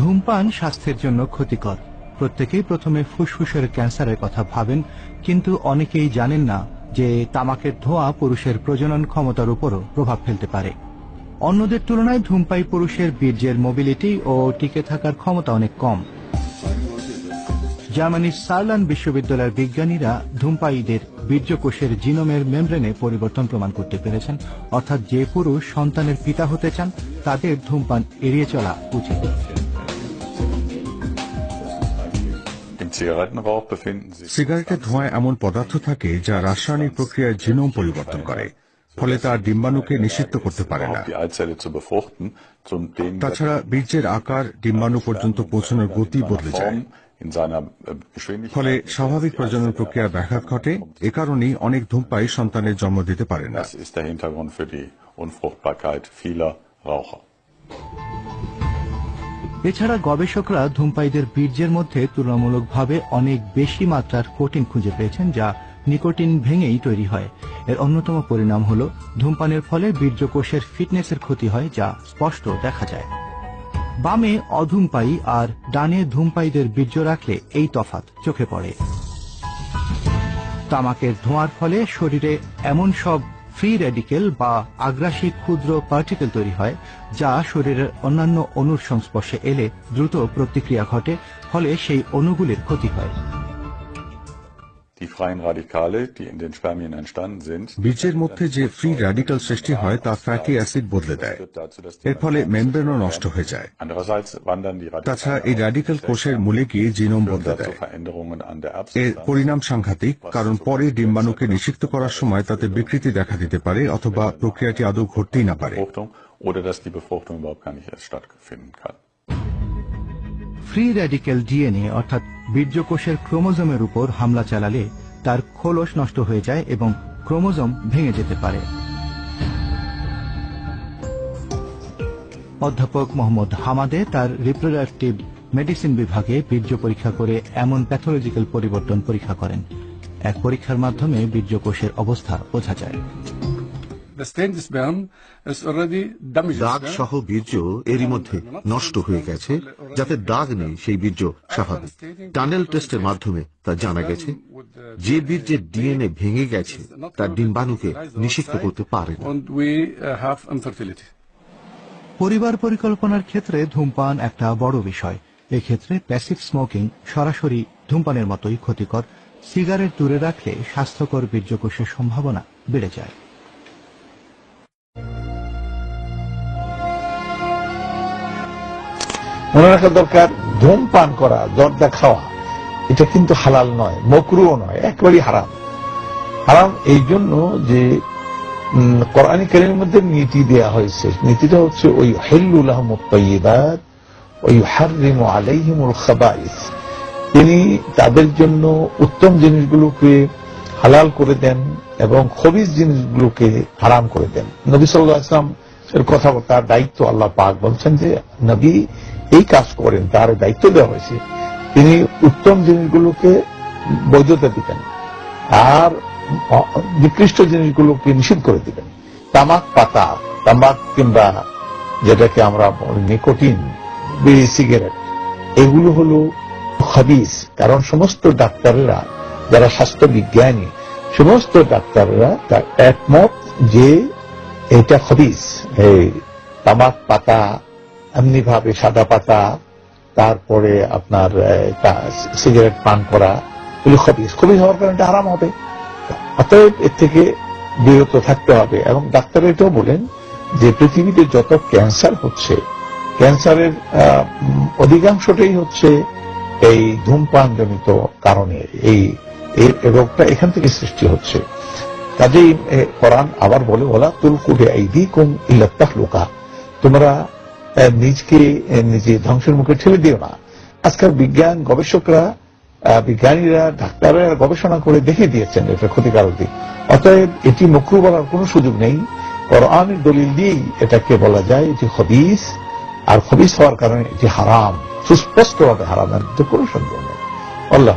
ধূমপান স্বাস্থ্যের জন্য ক্ষতিকর। প্রত্যেকেই প্রথমে ফুসফুসের ক্যান্সারের কথা ভাবেন, কিন্তু অনেকেই জানেন না যে তামাকের ধোঁয়া পুরুষের প্রজনন ক্ষমতার উপরও প্রভাব ফেলতে পারে। অন্যদের তুলনায় ধূমপাই পুরুষের বীর্যের মোবিলিটি ও টিকে থাকার ক্ষমতা অনেক কম। জার্মানির সার্লান বিশ্ববিদ্যালয়ের বিজ্ঞানীরা ধূমপায়ীদের বীর্যকোষের জিনোমের মেমব্রেনে পরিবর্তন প্রমাণ করতে পেরেছেন, অর্থাৎ যে পুরুষ সন্তানের পিতা হতে চান, তাদের ধূমপান এড়িয়ে চলা উচিত। সিগারেটের ধোঁয়ায় এমন পদার্থ থাকে যা রাসায়নিক প্রক্রিয়ায় জিনোম পরিবর্তন করে ফলে তার ডিম্বাণুকে নিষিদ্ধ করতে পারে না। তাছাড়া বীর্যের আকার ডিম্বাণু পর্যন্ত পৌঁছানোর গতি বদলে যায়। Äh, ফলে স্বাভাবিক প্রজনন প্রক্রিয়ার ব্যাঘাত ঘটে এ কারণেই অনেক ধূমপায়ী সন্তানের জন্ম দিতে পারে না। এছাড়া গবেষকরা ধূমপায়ীদের বীর্যের মধ্যে তুলনামূলকভাবে অনেক বেশি মাত্রার কোটিন খুঁজে পেয়েছেন, যা নিকোটিন ভেঙেই তৈরি হয়। এর অন্যতম পরিণাম হল, ধূমপানের ফলে বীর্যকোষের ফিটনেসের ক্ষতি হয়, যা স্পষ্ট দেখা যায়। বামে অধূমপায়ী আর ডানে ধূমপায়ীদের বীর্য রাখলে এই তফাত চোখে পড়ে। তামাকের ধোঁয়ার ফলে শরীরে এমন সব ফ্রি রেডিকেল বা আগ্রাসী ক্ষুদ্র পার্টিকেল তৈরি হয়, যা শরীরের অন্যান্য অণুর সংস্পর্শে এলে দ্রুত প্রতিক্রিয়া ঘটে, ফলে সেই অণুগুলির ক্ষতি হয়। বীর্যের মধ্যে যে ফ্রি র্যাডিক্যাল সৃষ্টি হয় তা ফ্যাটি অ্যাসিড বদলে দেয়। এর ফলে মেমব্রেনও নষ্ট হয়ে যায়। Andererseits wandern die তাছাড়া এই র্যাডিক্যাল কোষের মূলে গিয়ে জিনোম বদলে দেয়। এর পরিণাম সাংঘাতিক কারণ পরে ডিম্বাণুকে নিষিক্ত করার সময় তাতে বিকৃতি দেখা দিতে পারে অথবা প্রক্রিয়াটি আদৌ ঘটতেই না পারে। Befruchtung oder dass die Befruchtung überhaupt gar nicht erst stattfinden kann. Free radical DNA অর্থাৎ বীর্যকোষের ক্রোমোজোমের উপর হামলা চালালে তার খোলস নষ্ট হয়ে যায় এবং ক্রোমোজোম ভেঙে যেতে পারে। অধ্যাপক মোহাম্মদ হামাদে তার রিপ্রোডাক্টিভ মেডিসিন বিভাগে বীর্য পরীক্ষা করে এমন প্যাথোলজিক্যাল পরিবর্তন পরীক্ষা করেন। এক পরীক্ষার মাধ্যমে বীর্যকোষের অবস্থা বোঝা যায়। দাগ সহ বীর্য এরই মধ্যে নষ্ট হয়ে গেছে। যাতে দাগ নেই সেই বীর্য স্বাভাবিক। টানেল টেস্টের মাধ্যমে তা জানা গেছে। যে বীর্যের ডিএনএ ভেঙে গেছে তার ডিম্বাণুকে নিষিক্ত করতে পারে uh. পরিবার পরিকল্পনার ক্ষেত্রে ধূমপান একটা বড় বিষয়। এক্ষেত্রে প্যাসিভ স্মোকিং সরাসরি ধূমপানের মতোই ক্ষতিকর। সিগারেট দূরে রাখলে স্বাস্থ্যকর বীর্যকোষের সম্ভাবনা বেড়ে যায়। মনে রাখা দরকার, ধূমপান করা জর্দা খাওয়া, এটা কিন্তু হালাল নয়, মকরুও নয়, একেবারেই হারাম। হারাম এই জন্য যে কোরআন কারিমের মধ্যে নীতি দেয়া হয়েছে। নীতিটা হচ্ছে ওই হেল্লুল আহমদ তৈবাদ ওই হারিম আলাইহিমুল খাবাইস। তিনি তাদের জন্য উত্তম জিনিসগুলোকে হালাল করে দেন এবং খবিজ জিনিসগুলোকে হারাম করে দেন। নবী সাল্লাহ আসলাম এর কথা তার দায়িত্ব আল্লাহ পাক বলছেন যে, নবী এই কাজ করেন, তার দায়িত্ব দেওয়া হয়েছে। তিনি উত্তম জিনিসগুলোকে বৈধতা দিবেন। আর নিকৃষ্ট জিনিসগুলোকে নিষিদ্ধ করে দিবেন। তামাক পাতা, তামাক কিংবা যেটাকে আমরা নিকোটিন, বিড়ি, সিগারেট, এগুলো হলো হাবিস কারণ সমস্ত ডাক্তাররা যারা স্বাস্থ্য বিজ্ঞানী সমস্ত ডাক্তাররা তার একমত যে এটা হবিস এই তামাক পাতা, এমনি ভাবে সাদা পাতা, তারপরে আপনার সিগারেট পান করা, এগুলো খবিস খবিস হওয়ার কারণে এটা আরাম হবে। অতএব এর থেকে বিরত থাকতে হবে। এবং ডাক্তার এটাও বলেন যে পৃথিবীতে যত ক্যান্সার হচ্ছে, ক্যান্সারের অধিকাংশটাই হচ্ছে এই ধূমপান জনিত কারণে এই রোগটা এখান থেকে সৃষ্টি হচ্ছে। কাজেই কোরআন আবার বলে ওলা তুলকুবে আইদি কুম লোকা তোমরা নিজকে নিজে ধ্বংসের মুখে ঠেলে দিও না। আজকাল বিজ্ঞান গবেষকরা বিজ্ঞানীরা, ডাক্তাররা গবেষণা করে দেখে দিয়েছেন এটা ক্ষতিকারক দিক। অতএব এটি মুখরু বলার কোনো সুযোগ নেই। কোরআনের দলিল দিয়েই এটাকে বলা যায় এটি হবিস আর হবিস হওয়ার কারণে এটি হারাম। সুস্পষ্টভাবে হারাম, এর কোনো সন্দেহ নেই। আল্লাহ